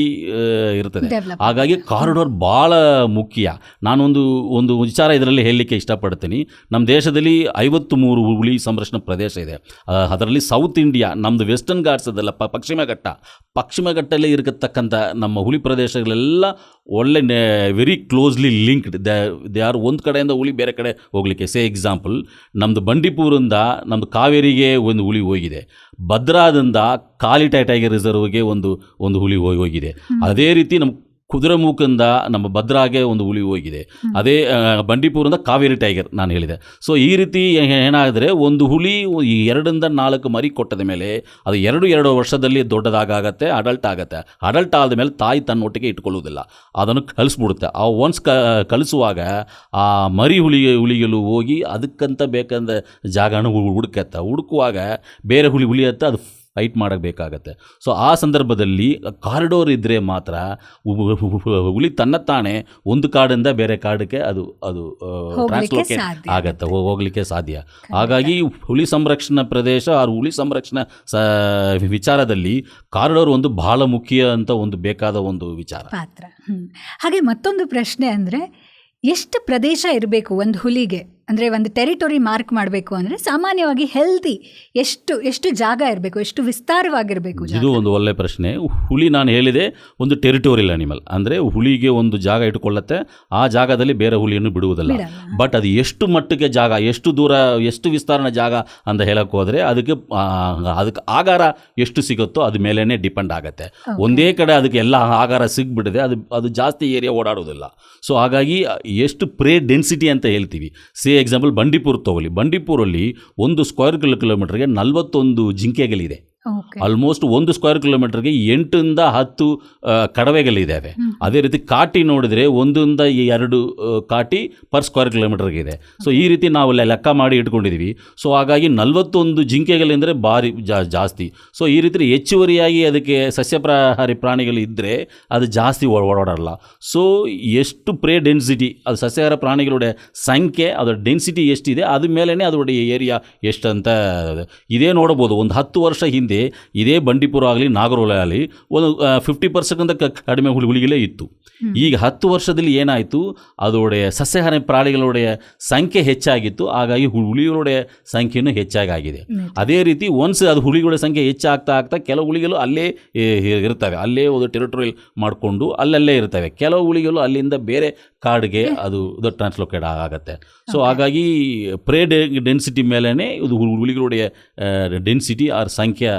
ಇರ್ತದೆ. ಹಾಗಾಗಿ ಕಾರಿಡಾರ್ ಭಾಳ ಮುಖ್ಯ. ನಾನೊಂದು ಒಂದು ವಿಚಾರ ಇದರಲ್ಲಿ ಹೇಳಲಿಕ್ಕೆ ಇಷ್ಟಪಡ್ತೀನಿ. ನಮ್ಮ ದೇಶದಲ್ಲಿ ಐವತ್ತು ಮೂರು ಹುಳಿ ಸಂರಕ್ಷಣಾ ಪ್ರದೇಶ ಇದೆ. ಅದರಲ್ಲಿ ಸೌತ್ ಇಂಡಿಯಾ ನಮ್ಮದು ವೆಸ್ಟರ್ನ್ ಘಾಟ್ಸ್ ಅದಲ್ಲ ಪಶ್ಚಿಮ ಘಟ್ಟ. ಪಶ್ಚಿಮ ಘಟ್ಟಲ್ಲಿ ಇರತಕ್ಕಂಥ ನಮ್ಮ ಹುಲಿ ಪ್ರದೇಶಗಳೆಲ್ಲ ಒಳ್ಳೆ very closely linked they are ಒಂದು ಕಡೆಯಿಂದ ಹುಲಿ ಬೇರೆ ಕಡೆ ಹೋಗಲಿಕ್ಕೆ ಸೇ ಎಕ್ಸಾಂಪಲ್ ನಮ್ಮದು ಬಂಡೀಪುರಿಂದ ನಮ್ಮದು ಕಾವೇರಿಗೆ ಒಂದು ಹುಲಿ ಹೋಗಿದೆ. ಭದ್ರಾದಿಂದ ಖಾಲಿ ಟೈಟಾಗಿ ರಿಸರ್ವ್ಗೆ ಒಂದು ಒಂದು ಹುಲಿ ಹೋಗಿ ಹೋಗಿದೆ. ಅದೇ ರೀತಿ ನಮ್ಮ ಕುದುರೆಮೂಕಿಂದ ನಮ್ಮ ಭದ್ರಾಗೆ ಒಂದು ಹುಲಿ ಹೋಗಿದೆ. ಅದೇ ಬಂಡೀಪುರದ ಬಂಡೀಪುರದಿಂದ ಕಾವೇರಿ ಟೈಗರ್ ನಾನು ಹೇಳಿದೆ. ಸೊ ಈ ರೀತಿ ಏನಾದರೆ ಒಂದು ಹುಲಿ ಈ ಎರಡರಿಂದ ನಾಲ್ಕು ಮರಿ ಕೊಟ್ಟದ ಮೇಲೆ ಅದು ಎರಡು ಎರಡು ವರ್ಷದಲ್ಲಿ ದೊಡ್ಡದಾಗತ್ತೆ ಅಡಲ್ಟ್ ಆಗುತ್ತೆ. ಅಡಲ್ಟ್ ಆದ ಮೇಲೆ ತಾಯಿ ತನ್ನೊಟ್ಟಿಗೆ ಇಟ್ಕೊಳ್ಳೋದಿಲ್ಲ ಅದನ್ನು ಕಳಿಸ್ಬಿಡುತ್ತೆ ಆ ಒನ್ಸ್ ಕ ಕಳಿಸುವಾಗ ಆ ಮರಿ ಹುಲಿ ಹುಲಿಗಳು ಹೋಗಿ ಅದಕ್ಕಂತ ಬೇಕಂದ ಜಾಗನ ಹುಡುಕತ್ತೆ ಹುಡುಕುವಾಗ ಬೇರೆ ಹುಲಿ ಹುಲಿ ಹತ್ತ ಅದು ಫೈಟ್ ಮಾಡಬೇಕಾಗತ್ತೆ. ಸೊ ಆ ಸಂದರ್ಭದಲ್ಲಿ ಕಾರಿಡೋರ್ ಇದ್ದರೆ ಮಾತ್ರ ಹುಲಿ ತನ್ನ ತಾನೇ ತನ್ನತ್ತಾನೆ ಒಂದು ಕಾಡಿಂದ ಬೇರೆ ಕಾಡಕ್ಕೆ ಅದು ಅದು ಟ್ರಾನ್ಸ್ಲೋಕೇಟ್ ಆಗತ್ತೆ. ಹೋಗ್ಲಿಕ್ಕೆ ಸಾಧ್ಯ. ಹಾಗಾಗಿ ಹುಲಿ ಸಂರಕ್ಷಣಾ ಪ್ರದೇಶ ಆ ಹುಲಿ ಸಂರಕ್ಷಣಾ ಸ ವಿಚಾರದಲ್ಲಿ ಕಾರಿಡೋರ್ ಒಂದು ಬಹಳ ಮುಖ್ಯ ಅಂತ ಒಂದು ಬೇಕಾದ ಒಂದು ವಿಚಾರ. ಪಾತ್ರ. ಹಾಗೆ ಮತ್ತೊಂದು ಪ್ರಶ್ನೆ ಅಂದರೆ ಎಷ್ಟು ಪ್ರದೇಶ ಇರಬೇಕು ಒಂದು ಹುಲಿಗೆ? ಅಂದರೆ ಒಂದು ಟೆರಿಟೊರಿ ಮಾರ್ಕ್ ಮಾಡಬೇಕು ಅಂದರೆ ಸಾಮಾನ್ಯವಾಗಿ ಹೆಲ್ದಿ ಎಷ್ಟು ಎಷ್ಟು ಜಾಗ ಇರಬೇಕು ಎಷ್ಟು ವಿಸ್ತಾರವಾಗಿರಬೇಕು ಇದು ಒಂದು ಒಳ್ಳೆ ಪ್ರಶ್ನೆ. ಹುಲಿ ನಾನು ಹೇಳಿದೆ ಒಂದು ಟೆರಿಟೋರಿಯಲ್ ಅನಿಮಲ್ ಅಂದರೆ ಹುಲಿಗೆ ಒಂದು ಜಾಗ ಇಟ್ಕೊಳ್ಳುತ್ತೆ ಆ ಜಾಗದಲ್ಲಿ ಬೇರೆ ಹುಲಿಯನ್ನು ಬಿಡುವುದಿಲ್ಲ. ಬಟ್ ಅದು ಎಷ್ಟು ಮಟ್ಟಕ್ಕೆ ಜಾಗ ಎಷ್ಟು ದೂರ ಎಷ್ಟು ವಿಸ್ತಾರನ ಜಾಗ ಅಂತ ಹೇಳಕ್ಕೆ ಹೋದರೆ ಅದಕ್ಕೆ ಅದಕ್ಕೆ ಆಗಾರ ಎಷ್ಟು ಸಿಗುತ್ತೋ ಅದ ಮೇಲೇ ಡಿಪೆಂಡ್ ಆಗುತ್ತೆ. ಒಂದೇ ಕಡೆ ಅದಕ್ಕೆ ಎಲ್ಲ ಆಗಾರ ಸಿಗ್ಬಿಟ್ಟಿದೆ ಅದು ಅದು ಜಾಸ್ತಿ ಏರಿಯಾ ಓಡಾಡೋದಿಲ್ಲ ಸೊ ಹಾಗಾಗಿ ಎಷ್ಟು ಪ್ರೇ ಡೆನ್ಸಿಟಿ ಅಂತ ಹೇಳ್ತೀವಿ. ಸೇ ಎಕ್ಸಾಂಪಲ್ ಬಂಡೀಪುರ ತಗೊಳ್ಳಿ. ಬಂಡೀಪುರಲ್ಲಿ ಒಂದು ಸ್ಕ್ವೇರ್ ಕಿಲೋಮೀಟರ್ಗೆ ನಲವತ್ತೊಂದು ಜಿಂಕೆಗಳಿದೆ. ಆಲ್ಮೋಸ್ಟ್ ಒಂದು ಸ್ಕ್ವೇರ್ ಕಿಲೋಮೀಟರ್ಗೆ ಎಂಟರಿಂದ ಹತ್ತು ಕಡವೆಗಳಿದ್ದಾವೆ. ಅದೇ ರೀತಿ ಕಾಟಿ ನೋಡಿದರೆ ಒಂದರಿಂದ ಎರಡು ಕಾಟಿ ಪರ್ ಸ್ಕ್ವೇರ್ ಕಿಲೋಮೀಟರ್ಗೆ ಇದೆ. ಸೊ ಈ ರೀತಿ ನಾವು ಲೆಕ್ಕ ಮಾಡಿ ಇಟ್ಕೊಂಡಿದ್ದೀವಿ ಸೊ ಹಾಗಾಗಿ ನಲವತ್ತೊಂದು ಜಿಂಕೆಗಳೆಂದರೆ ಭಾರಿ ಜಾ ಜಾಸ್ತಿ. ಸೊ ಈ ರೀತಿ ಹೆಚ್ಚುವರಿಯಾಗಿ ಅದಕ್ಕೆ ಸಸ್ಯಪ್ರಾಹಾರಿ ಪ್ರಾಣಿಗಳು ಇದ್ದರೆ ಅದು ಜಾಸ್ತಿ ಓಡಾಡಲ್ಲ. ಸೊ ಎಷ್ಟು ಪ್ರೇ ಡೆನ್ಸಿಟಿ ಅದು ಸಸ್ಯಹಾರ ಪ್ರಾಣಿಗಳ ಸಂಖ್ಯೆ ಅದರ ಡೆನ್ಸಿಟಿ ಎಷ್ಟಿದೆ ಅದ ಮೇಲೇ ಅದರ ಏರಿಯಾ ಎಷ್ಟಂತ ಇದೇ. ನೋಡ್ಬೋದು ಒಂದು ಹತ್ತು ವರ್ಷ ಹಿಂದೆ ಹಿಂದೆ ಇದೇ ಬಂಡೀಪುರ ಆಗಲಿ ನಾಗರೋಲ ಆಗಲಿ ಒಂದು ಫಿಫ್ಟಿ ಪರ್ಸೆಂಟ್ ಕಡಿಮೆ ಹುಲಿ ಹುಲಿಗಳೇ ಇತ್ತು. ಈಗ ಹತ್ತು ವರ್ಷದಲ್ಲಿ ಏನಾಯಿತು ಅದೋಡೆಯ ಸಸ್ಯಹಾರಿ ಪ್ರಾಣಿಗಳೊಡೆಯ ಸಂಖ್ಯೆ ಹೆಚ್ಚಾಗಿತ್ತು ಹಾಗಾಗಿ ಹುಲಿಗಳೊಡೆಯ ಸಂಖ್ಯೆಯೂ ಹೆಚ್ಚಾಗಾಗಿದೆ ಅದೇ ರೀತಿ ಒನ್ಸ್ ಅದು ಹುಲಿಗಳ ಸಂಖ್ಯೆ ಹೆಚ್ಚಾಗ್ತಾ ಆಗ್ತಾ ಕೆಲವು ಹುಲಿಗಳು ಅಲ್ಲೇ ಇರ್ತವೆ. ಅಲ್ಲೇ ಒಂದು ಟೆರಿಟೋರಿಯಲ್ ಮಾಡಿಕೊಂಡು ಅಲ್ಲಲ್ಲೇ ಇರ್ತವೆ. ಕೆಲವು ಹುಲಿಗಳು ಅಲ್ಲಿಂದ ಬೇರೆ ಕಾಡಿಗೆ ಅದು ಟ್ರಾನ್ಸ್ಲೋಕೇಟ್ ಆಗುತ್ತೆ. ಸೊ ಹಾಗಾಗಿ ಪ್ರೇಡೆ ಡೆನ್ಸಿಟಿ ಮೇಲೇ ಇದು ಹುಲಿಗಳೊಡೆಯ ಡೆನ್ಸಿಟಿ ಆರ್ ಸಂಖ್ಯೆ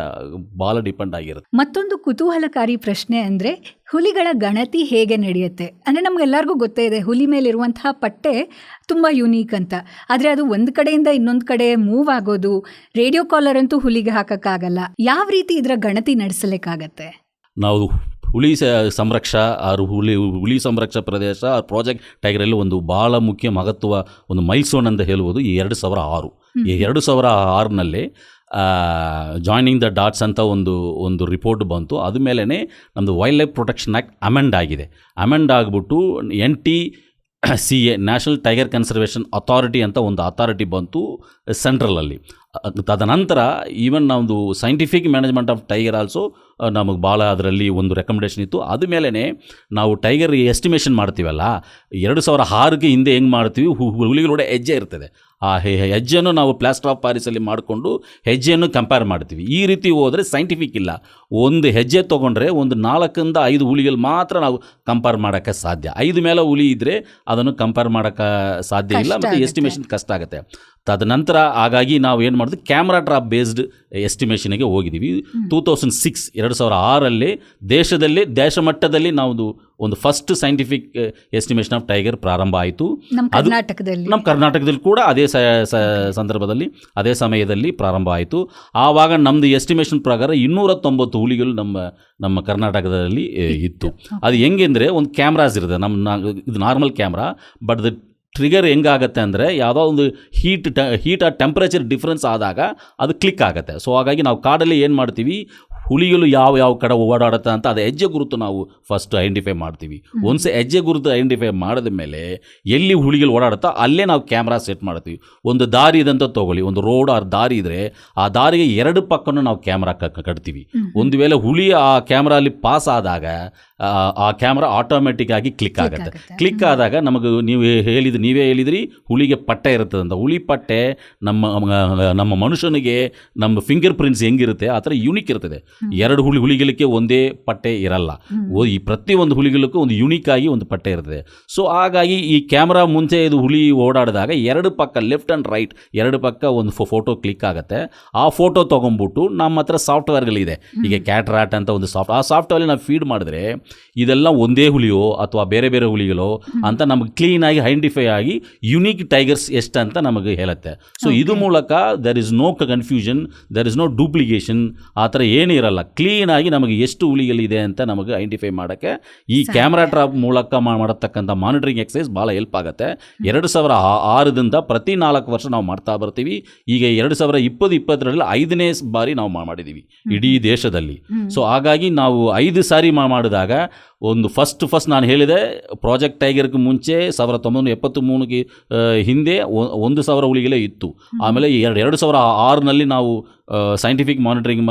ಭಾಳ ಡಿಪೆಂಡ್ ಆಗಿರುತ್ತೆ. ಮತ್ತೊಂದು ಕುತೂಹಲಕಾರಿ ಪ್ರಶ್ನೆ ಅಂದರೆ ಹುಲಿಗಳ ಗಣತಿ ಹೇಗೆ ನಡೆಯುತ್ತೆ? ಅಂದರೆ ನಮಗೆಲ್ಲರಿಗೂ ಗೊತ್ತೇ ಇದೆ ಹುಲಿ ಮೇಲಿರುವಂತಹ ಪಟ್ಟೆ ತುಂಬ ಯುನೀಕ್ ಅಂತ. ಆದರೆ ಅದು ಒಂದು ಕಡೆಯಿಂದ ಇನ್ನೊಂದು ಕಡೆ ಮೂವ್ ಆಗೋದು ರೇಡಿಯೋ ಕಾಲರ್ ಅಂತೂ ಹುಲಿಗೆ ಹಾಕೋಕ್ಕಾಗಲ್ಲ. ಯಾವ ರೀತಿ ಇದರ ಗಣತಿ ನಡೆಸಲಿಕ್ಕಾಗತ್ತೆ ನಾವು ಹುಲಿ ಸಂರಕ್ಷಾ ಆರು ಹುಲಿ ಹುಲಿ ಸಂರಕ್ಷಾ ಪ್ರದೇಶ ಆ ಪ್ರಾಜೆಕ್ಟ್ ಟೈಗರಲ್ಲಿ ಒಂದು ಭಾಳ ಮುಖ್ಯ ಮಹತ್ವ ಒಂದು ಮೈಲ್ಸೋನ್ ಅಂತ ಹೇಳುವುದು ಈ ಎರಡು ಸಾವಿರ ಆರು. ಈ ಎರಡು ಸಾವಿರ ಆರಿನಲ್ಲಿ ಜಾಯ್ನಿಂಗ್ ದ ಡಾಟ್ಸ್ ಅಂತ ಒಂದು ಒಂದು ರಿಪೋರ್ಟ್ ಬಂತು. ಅದ ಮೇಲೇ ನಮ್ಮದು wildlife protection act amend ಆಗಿದೆ. ಅಮೆಂಡ್ ಆಗಿಬಿಟ್ಟು N T C A national tiger conservation authority ಅಂತ ಒಂದು ಅಥಾರಿಟಿ ಬಂತು ಸೆಂಟ್ರಲಲ್ಲಿ ತದನಂತರ ಈವನ್ ನಮ್ಮದು scientific management of tiger also ನಮಗೆ ಭಾಳ ಅದರಲ್ಲಿ ಒಂದು ರೆಕಮೆಂಡೇಷನ್ ಇತ್ತು. ಅದು ಮೇಲೇ ನಾವು ಟೈಗರ್ ಎಸ್ಟಿಮೇಷನ್ ಮಾಡ್ತೀವಲ್ಲ, ಎರಡು ಸಾವಿರ ಆರಿಗೆ ಹಿಂದೆ ಹೆಂಗೆ ಮಾಡ್ತೀವಿ? ಹುಲಿಗಳೊಡೆ ಹೆಜ್ಜೆ ಇರ್ತದೆ. ಆ ಹೆ- ಹೆಜ್ಜೆಯನ್ನು ನಾವು ಪ್ಲಾಸ್ಟರ್ ಆಫ್ ಪ್ಯಾರಿಸಲ್ಲಿ ಮಾಡಿಕೊಂಡು ಹೆಜ್ಜೆಯನ್ನು ಕಂಪೇರ್ ಮಾಡ್ತೀವಿ. ಈ ರೀತಿ ಹೋದರೆ ಸೈಂಟಿಫಿಕ್ ಇಲ್ಲ. ಒಂದು ಹೆಜ್ಜೆ ತೊಗೊಂಡ್ರೆ ಒಂದು ನಾಲ್ಕರಿಂದ ಐದು ಹುಳಿಗಳು ಮಾತ್ರ ನಾವು ಕಂಪೇರ್ ಮಾಡೋಕ್ಕೆ ಸಾಧ್ಯ. ಐದು ಮೇಲೆ ಹುಲಿ ಇದ್ದರೆ ಅದನ್ನು ಕಂಪೇರ್ ಮಾಡೋಕ್ಕೆ ಸಾಧ್ಯ ಇಲ್ಲ ಮತ್ತು ಎಸ್ಟಿಮೇಷನ್ ಕಷ್ಟ ಆಗುತ್ತೆ. ತದನಂತರ ಹಾಗಾಗಿ ನಾವು ಏನು ಮಾಡಿದ್ವಿ ಕ್ಯಾಮ್ರಾ ಟ್ರಾಪ್ ಬೇಸ್ಡ್ ಎಸ್ಟಿಮೇಷನಿಗೆ ಹೋಗಿದ್ದೀವಿ ಟೂ ತೌಸಂಡ್ ಸಿಕ್ಸ್ ಎರಡು ಸಾವಿರ ಆರಲ್ಲಿ ದೇಶದಲ್ಲಿ ದೇಶ ಮಟ್ಟದಲ್ಲಿ ನಾವು ಒಂದು first scientific estimation of tiger ಪ್ರಾರಂಭ ಆಯಿತು. ನಮ್ಮ ಕರ್ನಾಟಕದಲ್ಲಿ. ನಮ್ಮ ಕರ್ನಾಟಕದಲ್ಲಿ ಕೂಡ ಅದೇ ಸಂದರ್ಭದಲ್ಲಿ ಅದೇ ಸಮಯದಲ್ಲಿ ಪ್ರಾರಂಭ ಆಯಿತು. ಆವಾಗ ನಮ್ಮದು ಎಸ್ಟಿಮೇಷನ್ ಪ್ರಕಾರ ಇನ್ನೂರ ತೊಂಬತ್ತು ಹುಲಿಗಳು ನಮ್ಮ ನಮ್ಮ ಕರ್ನಾಟಕದಲ್ಲಿ ಇತ್ತು. ಅದು ಹೆಂಗೆಂದರೆ ಒಂದು ಕ್ಯಾಮ್ರಾಸ್ ಇರುತ್ತೆ ನಮ್ಮ ಇದು normal camera but the trigger ಹೆಂಗಾಗತ್ತೆ ಅಂದರೆ ಯಾವುದೋ ಒಂದು ಹೀಟ್ ಟ ಹೀಟ್ ಆ ಟೆಂಪ್ರೇಚರ್ ಡಿಫ್ರೆನ್ಸ್ ಆದಾಗ ಅದು ಕ್ಲಿಕ್ ಆಗುತ್ತೆ. ಸೊ ಹಾಗಾಗಿ ನಾವು ಕಾಡಲ್ಲಿ ಏನು ಮಾಡ್ತೀವಿ? ಹುಲಿಗಳು ಯಾವ ಯಾವ ಕಡೆ ಓಡಾಡುತ್ತೆ ಅಂತ ಅದು ಹೆಜ್ಜೆ ಗುರುತು ನಾವು ಫಸ್ಟ್ ಐಡೆಂಟಿಫೈ ಮಾಡ್ತೀವಿ. ಒಂದ್ಸೆ ಹೆಜ್ಜೆ ಗುರುತು ಐಡೆಂಟಿಫೈ ಮಾಡಿದ ಮೇಲೆ ಎಲ್ಲಿ ಹುಲಿಗಳು ಓಡಾಡುತ್ತೋ ಅಲ್ಲೇ ನಾವು ಕ್ಯಾಮ್ರಾ ಸೆಟ್ ಮಾಡ್ತೀವಿ. ಒಂದು ದಾರಿ ಇದೆ ಅಂತ ತೊಗೊಳ್ಳಿ. ಒಂದು ರೋಡ್ ಆ ದಾರಿ ಇದ್ದರೆ ಆ ದಾರಿಗೆ ಎರಡು ಪಕ್ಕನೂ ನಾವು ಕ್ಯಾಮ್ರಾ ಕಟ್ತೀವಿ. ಒಂದು ವೇಳೆ ಹುಲಿ ಆ ಕ್ಯಾಮ್ರಾ ಅಲ್ಲಿ ಪಾಸ್ ಆದಾಗ ಆ, ಕ್ಯಾಮ್ರಾ ಆಟೋಮೆಟಿಕ್ ಆಗಿ ಕ್ಲಿಕ್ ಆಗುತ್ತೆ. ಕ್ಲಿಕ್ ಆದಾಗ ನಮಗೆ ನೀವು ಹೇಳಿದ ನೀವೇ ಹೇಳಿದ್ರಿ ಹುಲಿಗೆ ಪಟ್ಟೆ ಇರುತ್ತೆ ಅಂತ. ಹುಲಿ ಪಟ್ಟೆ ನಮ್ಮ ನಮ್ಮ ಮನುಷ್ಯನಿಗೆ ನಮ್ಮ ಫಿಂಗರ್ ಪ್ರಿಂಟ್ಸ್ ಹೆಂಗಿರುತ್ತೆ ಆ ಥರ ಯುನಿಕ್ ಇರ್ತದೆ. ಎರಡು ಹುಲಿ ಹುಲಿಗಳಿಗೆ ಒಂದೇ ಪಟ್ಟೆ ಇರಲ್ಲ. ಓ ಈ ಒಂದು ಹುಲಿಗಳಿಗೂ ಒಂದು ಯುನಿಕ್ ಆಗಿ ಒಂದು ಪಟ್ಟೆ ಇರ್ತದೆ. ಸೊ ಹಾಗಾಗಿ ಈ ಕ್ಯಾಮ್ರಾ ಮುಂಚೆ ಇದು ಹುಲಿ ಓಡಾಡಿದಾಗ ಎರಡು ಪಕ್ಕ ಲೆಫ್ಟ್ ಆ್ಯಂಡ್ ರೈಟ್ ಎರಡು ಪಕ್ಕ ಒಂದು ಫೋಟೋ ಕ್ಲಿಕ್ ಆಗುತ್ತೆ. ಆ ಫೋಟೋ ತೊಗೊಂಬಿಟ್ಟು ನಮ್ಮ ಹತ್ರ ಸಾಫ್ಟ್ವೇರ್ಗಳಿದೆ ಈಗ ಕ್ಯಾಟ್ರಾಟ್ ಅಂತ ಒಂದು ಸಾಫ್ಟ್ ಆ ಸಾಫ್ಟ್ವೇರ್ ನಾವು ಫೀಡ್ ಮಾಡಿದ್ರೆ ಇದೆಲ್ಲ ಒಂದೇ ಹುಲಿಯೋ ಅಥವಾ ಬೇರೆ ಬೇರೆ ಹುಲಿಗಳೋ ಅಂತ ನಮಗೆ ಕ್ಲೀನಾಗಿ ಐಡೆಂಟಿಫೈ ಆಗಿ ಯುನೀಕ್ ಟೈಗರ್ಸ್ ಎಷ್ಟು ಅಂತ ನಮಗೆ ಹೇಳುತ್ತೆ. ಸೊ ಇದು ಮೂಲಕ there is no confusion there is no duplication ಆ ಥರ ಏನೂ ಇರಲ್ಲ. ಕ್ಲೀನಾಗಿ ನಮಗೆ ಎಷ್ಟು ಹುಲಿಗಳಿದೆ ಅಂತ ನಮಗೆ ಐಡೆಂಟಿಫೈ ಮಾಡೋಕ್ಕೆ ಈ ಕ್ಯಾಮ್ರಾ ಟ್ರಾಪ್ ಮೂಲಕ ಮಾಡತಕ್ಕಂಥ ಮಾನಿಟರಿಂಗ್ ಎಕ್ಸಸೈಸ್ ಭಾಳ ಹೆಲ್ಪ್ ಆಗುತ್ತೆ. ಎರಡು ಸಾವಿರ ಆರದಿಂದ ಪ್ರತಿ ನಾಲ್ಕು ವರ್ಷ ನಾವು ಮಾಡ್ತಾ ಬರ್ತೀವಿ. ಈಗ ಎರಡು ಸಾವಿರ ಇಪ್ಪತ್ತು ಇಪ್ಪತ್ತರಲ್ಲಿ ಐದನೇ ಬಾರಿ ನಾವು ಮಾಡಿದ್ದೀವಿ ಇಡೀ ದೇಶದಲ್ಲಿ. ಸೊ ಹಾಗಾಗಿ ನಾವು ಐದು ಸಾರಿ ಮಾಡಿದಾಗ ಒಂದು ಫಸ್ಟ್ ಫಸ್ಟ್ ನಾನು ಹೇಳಿದೆ ಪ್ರಾಜೆಕ್ಟ್ ಟೈಗರ್ಗೆ ಮುಂಚೆ ಸಾವಿರದ ತೊಂಬತ್ತು ಎಪ್ಪತ್ತು ಮೂರಕ್ಕೆ ಹಿಂದೆ ಒಂದು ಸಾವಿರ ಹುಲಿಗಳೇ ಇತ್ತು. ಆಮೇಲೆ ಎರಡು ಎರಡು ಸಾವಿರ ಆರಿನಲ್ಲಿ ನಾವು ಸೈಂಟಿಫಿಕ್ ಮಾನಿಟರಿಂಗ್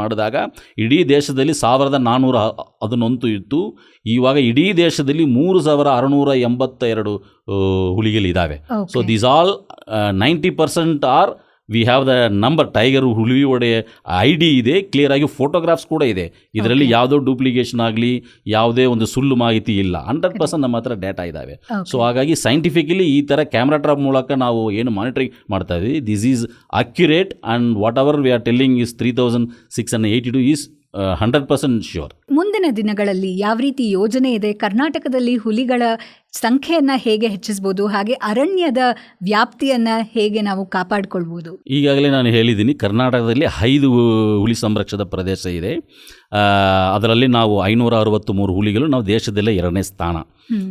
ಮಾಡಿದಾಗ ಇಡೀ ದೇಶದಲ್ಲಿ ಸಾವಿರದ ನಾನ್ನೂರ ಹದಿನೊಂದು ಇತ್ತು. ಇವಾಗ ಇಡೀ ದೇಶದಲ್ಲಿ ಮೂರು ಸಾವಿರ ಅರುನೂರ ಎಂಬತ್ತ ಎರಡು ಹುಲಿಗಳಿದ್ದಾವೆ so. These all ninety percent are we have the number tiger ಹುಲಿ ಒಡೆಯ ಐ ಡಿ ಇದೆ ಕ್ಲಿಯರ್ ಆಗಿ ಫೋಟೋಗ್ರಾಫ್ಸ್ ಕೂಡ ಇದೆ. ಇದರಲ್ಲಿ. ಯಾವುದೋ ಡೂಪ್ಲಿಕೇಶನ್ ಆಗಲಿ ಯಾವುದೇ ಒಂದು ಸುಳ್ಳು ಮಾಹಿತಿ ಇಲ್ಲ. ಹಂಡ್ರೆಡ್ ಪರ್ಸೆಂಟ್ ನಮ್ಮ ಹತ್ರ ಡೇಟಾ ಇದ್ದಾವೆ. ಸೊ ಹಾಗಾಗಿ ಸೈಂಟಿಫಿಕಲಿ ಈ ಥರ ಕ್ಯಾಮ್ರಾ ಟ್ರಾಪ್ ಮೂಲಕ ನಾವು ಏನು ಮಾನಿಟರಿಂಗ್ ಮಾಡ್ತಾ ಇದ್ದೀವಿ. This is accurate and what our we are telling is three thousand six hundred eighty two is hundred percent sure ಮುಂದಿನ ದಿನಗಳಲ್ಲಿ ಯಾವ ರೀತಿ ಯೋಜನೆ ಇದೆ? ಕರ್ನಾಟಕದಲ್ಲಿ ಹುಲಿಗಳ ಸಂಖ್ಯೆಯನ್ನ ಹೇಗೆ ಹೆಚ್ಚಿಸಬಹುದು ಹಾಗೆ ಅರಣ್ಯದ ವ್ಯಾಪ್ತಿಯನ್ನ ಹೇಗೆ ನಾವು ಕಾಪಾಡಿಕೊಳ್ಬಹುದು ಈಗಾಗಲೇ ನಾನು ಹೇಳಿದ್ದೀನಿ, ಕರ್ನಾಟಕದಲ್ಲಿ ಐದು ಹುಲಿ ಸಂರಕ್ಷಿತ ಪ್ರದೇಶ ಇದೆ. ಅದರಲ್ಲಿ ನಾವು ಐನೂರ ಅರವತ್ತು ಮೂರು ಹುಲಿಗಳು, ನಾವು ದೇಶದಲ್ಲೇ ಎರಡನೇ ಸ್ಥಾನ.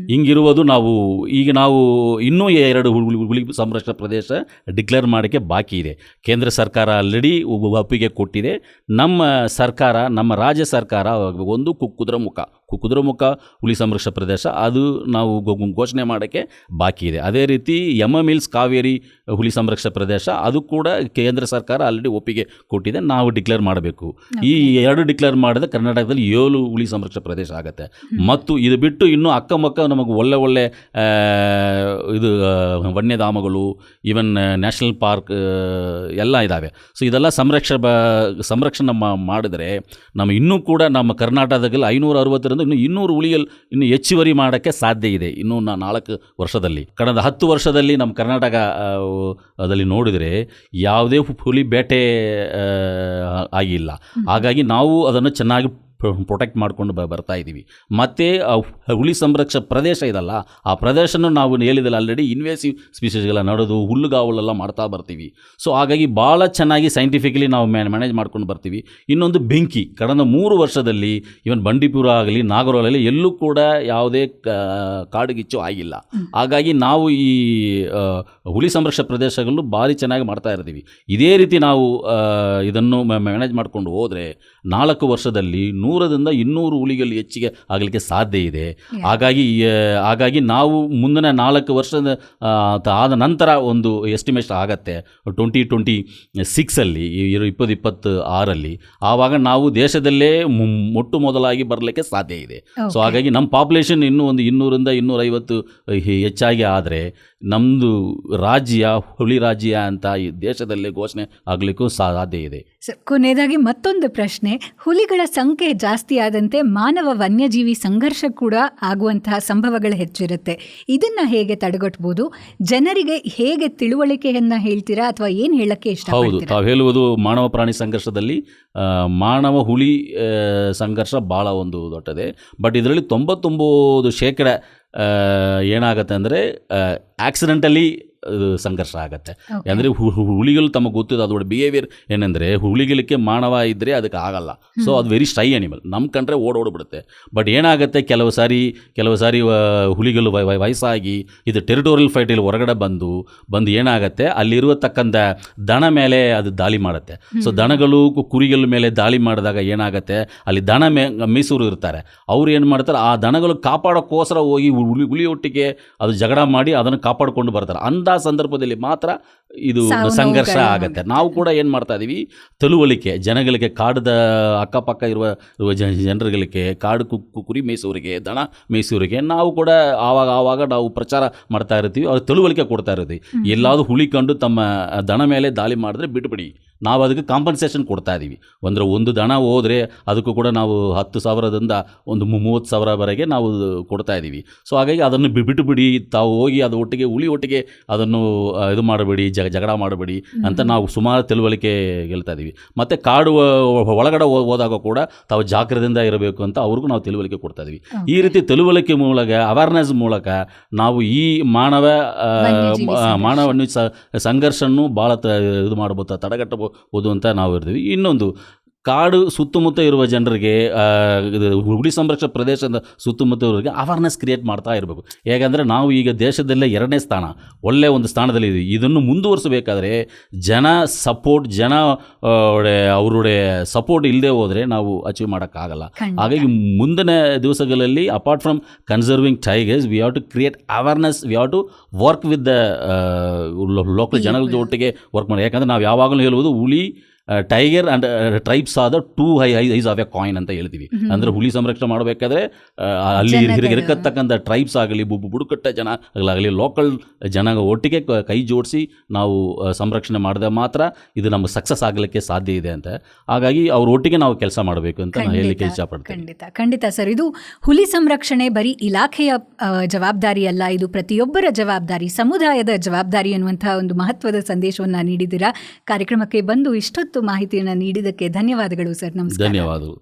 ಹಿಂಗಿರುವುದು ನಾವು ಈಗ ನಾವು ಇನ್ನೂ ಎರಡು ಹುಲಿ ಸಂರಕ್ಷಣ ಪ್ರದೇಶ ಡಿಕ್ಲೇರ್ ಮಾಡೋಕ್ಕೆ ಬಾಕಿ ಇದೆ. ಕೇಂದ್ರ ಸರ್ಕಾರ ಆಲ್ರೆಡಿ ಒಪ್ಪಿಗೆ ಕೊಟ್ಟಿದೆ. ನಮ್ಮ ಸರ್ಕಾರ ನಮ್ಮ ರಾಜ್ಯ ಸರ್ಕಾರ ಒಂದು ಕುಕ್ಕುದ್ರಮುಖ ಕುದುರೆಮುಖ ಕುದುರೆಮುಖ ಹುಲಿ ಸಂರಕ್ಷಿತ ಪ್ರದೇಶ ಅದು ನಾವು ಘೋಷಣೆ ಮಾಡೋಕ್ಕೆ ಬಾಕಿ ಇದೆ. ಅದೇ ರೀತಿ ಎಂ ಮಿಲ್ಸ್ ಕಾವೇರಿ ಹುಲಿ ಸಂರಕ್ಷಣ ಪ್ರದೇಶ ಅದು ಕೂಡ ಕೇಂದ್ರ ಸರ್ಕಾರ ಆಲ್ರೆಡಿ ಒಪ್ಪಿಗೆ ಕೊಟ್ಟಿದೆ. ನಾವು ಡಿಕ್ಲೇರ್ ಮಾಡಬೇಕು. ಈ ಎರಡು ಡಿಕ್ಲೇರ್ ಮಾಡಿದ್ರೆ ಕರ್ನಾಟಕದಲ್ಲಿ ಏಳು ಹುಲಿ ಸಂರಕ್ಷಿತ ಪ್ರದೇಶ ಆಗುತ್ತೆ. ಮತ್ತು ಇದು ಬಿಟ್ಟು ಇನ್ನೂ ಅಕ್ಕಪಕ್ಕ ನಮಗೆ ಒಳ್ಳೆ ಒಳ್ಳೆ ಇದು ವನ್ಯಧಾಮಗಳು ಈವನ್ ನ್ಯಾಷನಲ್ ಪಾರ್ಕ್ ಎಲ್ಲ ಇದ್ದಾವೆ ಸೊ ಇದೆಲ್ಲ ಸಂರಕ್ಷ ಬ ಸಂರಕ್ಷಣೆ ಮಾಡಿದರೆ ನಮ್ಮ ಇನ್ನೂ ಕೂಡ ನಮ್ಮ ಕರ್ನಾಟಕದಲ್ಲಿ ಐನೂರ ಅರವತ್ತರಿಂದ ಇನ್ನು ಇನ್ನೂರು ಉಳಿಯಲು ಇನ್ನು ಹೆಚ್ಚುವರಿ ಮಾಡೋಕ್ಕೆ ಸಾಧ್ಯ ಇದೆ. ಇನ್ನೂ ನಾಲ್ಕು ವರ್ಷದಲ್ಲಿ. ಕಳೆದ ಹತ್ತು ವರ್ಷದಲ್ಲಿ ನಮ್ಮ ಕರ್ನಾಟಕ ಅದಲ್ಲಿ ನೋಡಿದರೆ ಯಾವುದೇ ಹುಲಿ ಬೇಟೆ ಆಗಿಲ್ಲ. ಹಾಗಾಗಿ ನಾವು ಅದನ್ನು ಚೆನ್ನಾಗಿ ಪ್ರೊಟೆಕ್ಟ್ ಮಾಡ್ಕೊಂಡು ಬ ಬರ್ತಾ ಇದ್ದೀವಿ. ಮತ್ತು ಹುಲಿ ಸಂರಕ್ಷ ಪ್ರದೇಶ ಇದಲ್ಲ ಆ ಪ್ರದೇಶನ ನಾವು ಹೇಳಿದಲ್ಲ ಆಲ್ರೆಡಿ ಇನ್ವೇಸಿವ್ ಸ್ಪೀಸೀಸ್ಗಳ ನಡೆದು ಹುಲ್ಲುಗಾವಲೆಲ್ಲ ಮಾಡ್ತಾ ಬರ್ತೀವಿ. ಸೊ ಹಾಗಾಗಿ ಭಾಳ ಚೆನ್ನಾಗಿ ಸೈಂಟಿಫಿಕಲಿ ನಾವು ಮ್ಯಾನೇಜ್ ಮಾಡ್ಕೊಂಡು ಬರ್ತೀವಿ. ಇನ್ನೊಂದು ಬೆಂಕಿ ಕಳೆದ ಮೂರು ವರ್ಷದಲ್ಲಿ ಇವನ್ ಬಂಡೀಪುರ ಆಗಲಿ ನಾಗರೋಲಲ್ಲಿ ಎಲ್ಲೂ ಕೂಡ ಯಾವುದೇ ಕಾಡುಗಿಚ್ಚು ಆಗಿಲ್ಲ. ಹಾಗಾಗಿ ನಾವು ಈ ಹುಲಿ ಸಂರಕ್ಷ ಪ್ರದೇಶಗಳು ಭಾರಿ ಚೆನ್ನಾಗಿ ಮಾಡ್ತಾ ಇರ್ತೀವಿ. ಇದೇ ರೀತಿ ನಾವು ಇದನ್ನು ಮ್ಯಾನೇಜ್ ಮಾಡ್ಕೊಂಡು ಹೋದರೆ ನಾಲ್ಕು ವರ್ಷದಲ್ಲಿ ನೂರರಿಂದ ಇನ್ನೂರು ಹುಲಿಗಳು ಹೆಚ್ಚಿಗೆ ಆಗಲಿಕ್ಕೆ ಸಾಧ್ಯ ಇದೆ. ಹಾಗಾಗಿ ಹಾಗಾಗಿ ನಾವು ಮುಂದಿನ ನಾಲ್ಕು ವರ್ಷದ ಆದ ನಂತರ ಒಂದು ಎಸ್ಟಿಮೇಷನ್ ಆಗತ್ತೆ. ಟ್ವೆಂಟಿ ಟ್ವೆಂಟಿ ಸಿಕ್ಸಲ್ಲಿ ಇಪ್ಪತ್ತು ಇಪ್ಪತ್ತು ಆರಲ್ಲಿ ಆವಾಗ ನಾವು ದೇಶದಲ್ಲೇ ಮೊಟ್ಟು ಮೊದಲಾಗಿ ಬರಲಿಕ್ಕೆ ಸಾಧ್ಯ ಇದೆ. ಸೊ ಹಾಗಾಗಿ ನಮ್ಮ ಪಾಪ್ಯುಲೇಷನ್ ಇನ್ನೂ ಒಂದು ಇನ್ನೂರಿಂದ ಇನ್ನೂರೈವತ್ತು ಹೆಚ್ಚಾಗಿ ಆದರೆ ನಮ್ಮದು ರಾಜ್ಯ ಹುಳಿ ರಾಜ್ಯ ಅಂತ ಈ ದೇಶದಲ್ಲೇ ಘೋಷಣೆ ಆಗಲಿಕ್ಕೂ ಸಾಧ್ಯ ಇದೆ. ಕೊನೆಯದಾಗಿ ಮತ್ತೊಂದು ಪ್ರಶ್ನೆ. ಹುಲಿಗಳ ಸಂಖ್ಯೆ ಜಾಸ್ತಿ ಆದಂತೆ ಮಾನವ ವನ್ಯಜೀವಿ ಸಂಘರ್ಷ ಕೂಡ ಆಗುವಂತಹ ಸಂಭವಗಳು ಹೆಚ್ಚಿರುತ್ತೆ. ಇದನ್ನ ಹೇಗೆ ತಡೆಗಟ್ಟಬಹುದು ಜನರಿಗೆ ಹೇಗೆ ತಿಳುವಳಿಕೆಯನ್ನು ಹೇಳ್ತೀರಾ? ಅಥವಾ ಏನ್ ಹೇಳಕ್ಕೆ ಹೌದು ಇಷ್ಟಪಡ್ತೀರಾ? ತಾವು ಹೇಳುವುದು ಮಾನವ ಪ್ರಾಣಿ ಸಂಘರ್ಷದಲ್ಲಿ ಮಾನವ ಹುಲಿ ಸಂಘರ್ಷ ಭಾಳ ಒಂದು ದೊಡ್ಡದೆ. ಬಟ್ ಇದರಲ್ಲಿ ತೊಂಬತ್ತೊಂಬತ್ತು ಶೇಕಡ ಏನಾಗತ್ತೆ ಅಂದರೆ ಆಕ್ಸಿಡೆಂಟಲಿ ಸಂಘರ್ಷ ಆಗುತ್ತೆ. ಅಂದರೆ ಹುಲಿಗಳು ತಮಗೆ ಗೊತ್ತಿದೆ ಅದರ ಬಿಹೇವಿಯರ್ ಏನಂದರೆ ಹುಲಿಗಳಿಗೆ ಮಾನವ ಇದ್ದರೆ ಅದಕ್ಕೆ ಆಗಲ್ಲ. ಸೊ ಅದು ವೆರಿ ಸ್ಟೈ ಅನಿಮಲ್ ನಮ್ಮ ಕಂಡ್ರೆ ಓಡೋಡ್ಬಿಡುತ್ತೆ ಬಟ್ ಏನಾಗುತ್ತೆ ಕೆಲವು ಸಾರಿ ಕೆಲವು ಸಾರಿ ಹುಲಿಗಳು ವಯ- ವಯ- ವಯಸ್ಸಾಗಿ ಇದು ಟೆರಿಟೋರಿಯಲ್ ಫೈಟಲ್ಲಿ ಹೊರಗಡೆ ಬಂದು ಬಂದು ಏನಾಗುತ್ತೆ ಅಲ್ಲಿರುವತಕ್ಕಂಥ ದನ ಮೇಲೆ ಅದು ದಾಳಿ ಮಾಡುತ್ತೆ. ಸೊ ದನಗಳು ಕುರಿಗಳ ಮೇಲೆ ದಾಳಿ ಮಾಡಿದಾಗ ಏನಾಗುತ್ತೆ ಅಲ್ಲಿ ದನ ಮೇ ಮೈಸೂರು ಇರ್ತಾರೆ. ಅವ್ರು ಏನು ಮಾಡ್ತಾರೆ ಆ ದನಗಳು ಕಾಪಾಡೋಕ್ಕೋಸ್ಕರ ಹೋಗಿ ಹುಲಿ ಹುಲಿಯೊಟ್ಟಿಗೆ ಅದು ಜಗಳ ಮಾಡಿ ಅದನ್ನು ಕಾಪಾಡಿಕೊಂಡು ಬರ್ತಾರೆ. ಅಂಥ ಸಂದರ್ಭದಲ್ಲಿ ಮಾತ್ರ ಇದು ಸಂಘರ್ಷ ಆಗುತ್ತೆ. ನಾವು ಕೂಡ ಏನು ಮಾಡ್ತಾ ಇದ್ದೀವಿ ತಿಳುವಳಿಕೆ ಜನಗಳಿಗೆ ಕಾಡದ ಅಕ್ಕಪಕ್ಕ ಇರುವ ಜನರುಗಳಿಗೆ ಕಾಡು ಕುಕ್ಕು ಕುರಿ ಮೇಯಿಸೋರಿಗೆ ದಣ ಮೇಯಿಸೋರಿಗೆ ನಾವು ಕೂಡ ಆವಾಗ ಆವಾಗ ನಾವು ಪ್ರಚಾರ ಮಾಡ್ತಾ ಇರ್ತೀವಿ ಅವ್ರಿಗೆ ತಿಳುವಳಿಕೆ ಕೊಡ್ತಾ ಇರ್ತೀವಿ ಎಲ್ಲಾದರೂ ಹುಳಿಕೊಂಡು ಕಂಡು ತಮ್ಮ ದಣ ಮೇಲೆ ದಾಳಿ ಮಾಡಿದ್ರೆ ಬಿಟ್ಬಿಡಿ. ನಾವು ಅದಕ್ಕೆ ಕಾಂಪನ್ಸೇಷನ್ ಕೊಡ್ತಾ ಇದ್ದೀವಿ. ಅಂದರೆ ಒಂದು ದಣ ಹೋದರೆ ಅದಕ್ಕೂ ಕೂಡ ನಾವು ಹತ್ತು ಸಾವಿರದಿಂದ ಒಂದು ಮೂವತ್ತು ಸಾವಿರವರೆಗೆ ನಾವು ಕೊಡ್ತಾ ಇದ್ದೀವಿ. ಸೊ ಹಾಗಾಗಿ ಅದನ್ನು ಬಿಟ್ಟು ಬಿಡಿ. ತಾವು ಹೋಗಿ ಅದು ಒಟ್ಟಿಗೆ ಹುಳಿ ಒಟ್ಟಿಗೆ ಅದನ್ನು ಇದು ಮಾಡಬೇಡಿ ಜಗ ಜಗಳ ಮಾಡಬೇಡಿ ಅಂತ ನಾವು ಸುಮಾರು ತಿಳುವಳಿಕೆ ಗೆಲ್ತಾ ಇದ್ದೀವಿ. ಮತ್ತು ಕಾಡು ಒಳಗಡೆ ಹೋದಾಗ ಕೂಡ ತಾವು ಜಾಗ್ರತೆಯಿಂದ ಇರಬೇಕು ಅಂತ ಅವ್ರಿಗೂ ನಾವು ತಿಳುವಳಿಕೆ ಕೊಡ್ತಾ ಇದ್ದೀವಿ. ಈ ರೀತಿ ತಿಳುವಳಿಕೆ ಮೂಲಕ ಅವೇರ್ನೆಸ್ ಮೂಲಕ ನಾವು ಈ ಮಾನವ. ಮಾನವ ಸಂಘರ್ಷನ್ನು ಭಾಳ ತ ಇದು ಮಾಡ್ಬೋದು ತಡೆಗಟ್ಟಬಹುದು ಅಂತ ನಾವು ಇರ್ತೀವಿ ಇನ್ನೊಂದು ಕಾಡು ಸುತ್ತಮುತ್ತ ಇರುವ ಜನರಿಗೆ ಹುಲಿ ಸಂರಕ್ಷಣಾ ಪ್ರದೇಶದ ಸುತ್ತಮುತ್ತ ಇರೋರಿಗೆ ಅವೇರ್ನೆಸ್ ಕ್ರಿಯೇಟ್ ಮಾಡ್ತಾ ಇರಬೇಕು. ಹೇಗೆಂದರೆ ನಾವು ಈಗ ದೇಶದಲ್ಲೇ ಎರಡನೇ ಸ್ಥಾನ ಒಳ್ಳೆಯ ಒಂದು ಸ್ಥಾನದಲ್ಲಿ ಇದೀವಿ. ಇದನ್ನು ಮುಂದುವರಿಸಬೇಕಾದ್ರೆ ಜನ ಸಪೋರ್ಟ್ ಜನ ಅವರುடைய ಸಪೋರ್ಟ್ ಇಲ್ಲದೆ ಹೋದರೆ ನಾವು ಅಚೀವ್ ಮಾಡೋಕ್ಕಾಗಲ್ಲ. ಹಾಗಾಗಿ ಮುಂದಿನ ದಿವಸಗಳಲ್ಲಿ apart from conserving tigers we have to create awareness we have to work with the local ಜನಗಳ ಒಟ್ಟಿಗೆ ವರ್ಕ್ ಮಾಡಿ. ಯಾಕಂದರೆ ನಾವು ಯಾವಾಗಲೂ ಹೇಳುವುದು ಹುಲಿ ಟೈಗರ್ ಅಂಡ್ ಟ್ರೈಬ್ಸ್ ಆದ ಟೂ ಹೈ ಹೈಸ್ ಐಸ್ ಆಫ್ ಎ ಕಾಯಿನ್ ಅಂತ ಹೇಳ್ತೀವಿ. ಅಂದ್ರೆ ಹುಲಿ ಸಂರಕ್ಷಣೆ ಮಾಡಬೇಕಾದ್ರೆ ಅಲ್ಲಿ ಇರಕತ್ತಕ್ಕಂಥ ಟ್ರೈಬ್ಸ್ ಆಗಲಿ ಬುಡುಕಟ್ಟ ಜನ ಜನಗಳಾಗಲಿ ಲೋಕಲ್ ಜನ ಒಟ್ಟಿಗೆ ಕೈ ಜೋಡಿಸಿ ನಾವು ಸಂರಕ್ಷಣೆ ಮಾಡಿದ ಮಾತ್ರ ಇದು ನಮಗೆ ಸಕ್ಸಸ್ ಆಗಲಿಕ್ಕೆ ಸಾಧ್ಯ ಇದೆ ಅಂತ. ಹಾಗಾಗಿ ಅವ್ರ ಒಟ್ಟಿಗೆ ನಾವು ಕೆಲಸ ಮಾಡಬೇಕು ಅಂತ ನಾನು ಹೇಳಲಿಕ್ಕೆ ಖಂಡಿತ, ಇಷ್ಟಪಡ್ತೇನೆ ಖಂಡಿತ ಖಂಡಿತ ಸರ್. ಇದು ಹುಲಿ ಸಂರಕ್ಷಣೆ ಬರೀ ಇಲಾಖೆಯ ಜವಾಬ್ದಾರಿ ಅಲ್ಲ ಇದು ಪ್ರತಿಯೊಬ್ಬರ ಜವಾಬ್ದಾರಿ ಸಮುದಾಯದ ಜವಾಬ್ದಾರಿ ಅನ್ನುವಂತಹ ಒಂದು ಮಹತ್ವದ ಸಂದೇಶವನ್ನು ನೀಡಿದ್ದೀರಾ. ಕಾರ್ಯಕ್ರಮಕ್ಕೆ ಬಂದು ಇಷ್ಟೊತ್ತು ಮಾಹಿತಿಯನ್ನು ನೀಡಿದ್ದಕ್ಕೆ ಧನ್ಯವಾದಗಳು ಸರ್. ನಮಸ್ಕಾರ. ಧನ್ಯವಾದಗಳು.